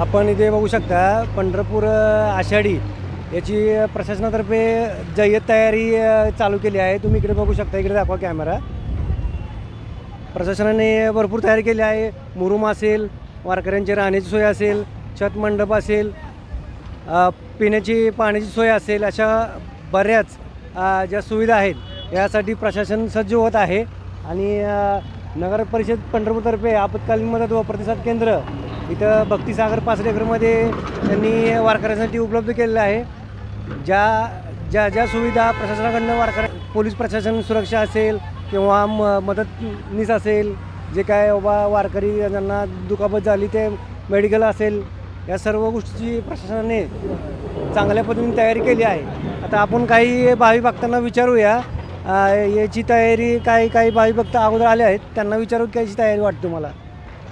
आपण इथे बघू शकता पंढरपूर आषाढी याची प्रशासनातर्फे जय्यत तयारी चालू केली आहे. तुम्ही इकडे बघू शकता इकडे दाखवा कॅमेरा. प्रशासनाने भरपूर तयारी केली आहे. मुरुम असेल वारकऱ्यांची राहण्याची सोय असेल छत मंडप असेल पिण्याची पाण्याची सोय असेल अशा बऱ्याच ज्या सुविधा आहेत यासाठी प्रशासन सज्ज होत आहे. आणि नगर परिषद पंढरपूरतर्फे आपत्कालीन मदत व प्रतिसाद केंद्र इथं भक्तीसागर पाच पाचडेकरमध्ये त्यांनी वारकऱ्यांसाठी उपलब्ध केलेलं आहे. ज्या ज्या ज्या सुविधा प्रशासनाकडनं वारकऱ्या पोलीस प्रशासन सुरक्षा असेल किंवा म मदतनीस असेल जे काय बाबा वारकरी ज्यांना दुखापत झाली ते मेडिकल असेल या सर्व गोष्टीची प्रशासनाने चांगल्या पद्धतीने तयारी केली आहे. आता आपण काही भावी भक्तांना विचारूया. याची तयारी काही काही भावी भक्त अगोदर आले आहेत. त्यांना विचारू की याची तयारी वाटते तुम्हाला?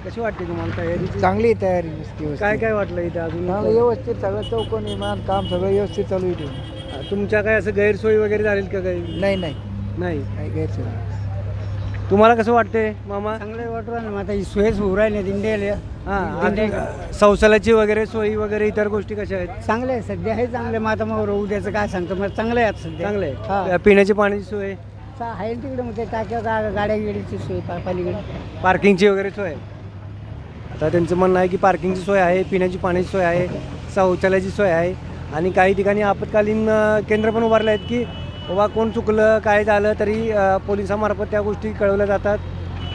कशी वाटते तुम्हाला तयारीची? चांगली आहे तयारी नुसती. काय काय वाटलं इथे अजून? चांगलं व्यवस्थित सगळं चौकोन विमान काम सगळं व्यवस्थित चालू आहे इथे. तुमच्या काय असं गैरसोयी वगैरे झाली का काही? नाही नाही. नाही? काही गैरसोय तुम्हाला कसं वाटते मामा? चांगले वाटू राहिले आता ही सोयच होऊ राहिले दिंडीला हां आणि शौचालयाची वगैरे सोयी वगैरे इतर गोष्टी कशा आहेत? चांगले आहे सध्या हे चांगले मग आता मग उद्याचं काय सांगतो मग चांगलं आहे आता सध्या. चांगले हा. पिण्याची पाण्याची सोय? चा- आहे तिकडे मग ते टाक्या गा- गाड्या गिडीची सोय पा- पलीकडे. पार्किंगची वगैरे सोय? आता त्यांचं म्हणणं आहे की पार्किंगची सोय आहे पिण्याची पाण्याची सोय आहे शौचालयाची सोय आहे. आणि काही ठिकाणी आपत्कालीन केंद्र पण उभारले आहेत की बाबा कोण चुकलं काय झालं तरी पोलिसामार्फत त्या गोष्टी कळवल्या जातात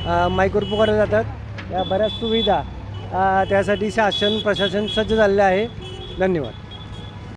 अ, माईकवर पुकारल्या जातात. या बऱ्याच सुविधा त्यासाठी शासन प्रशासन सज्ज झालेलं आहे. धन्यवाद.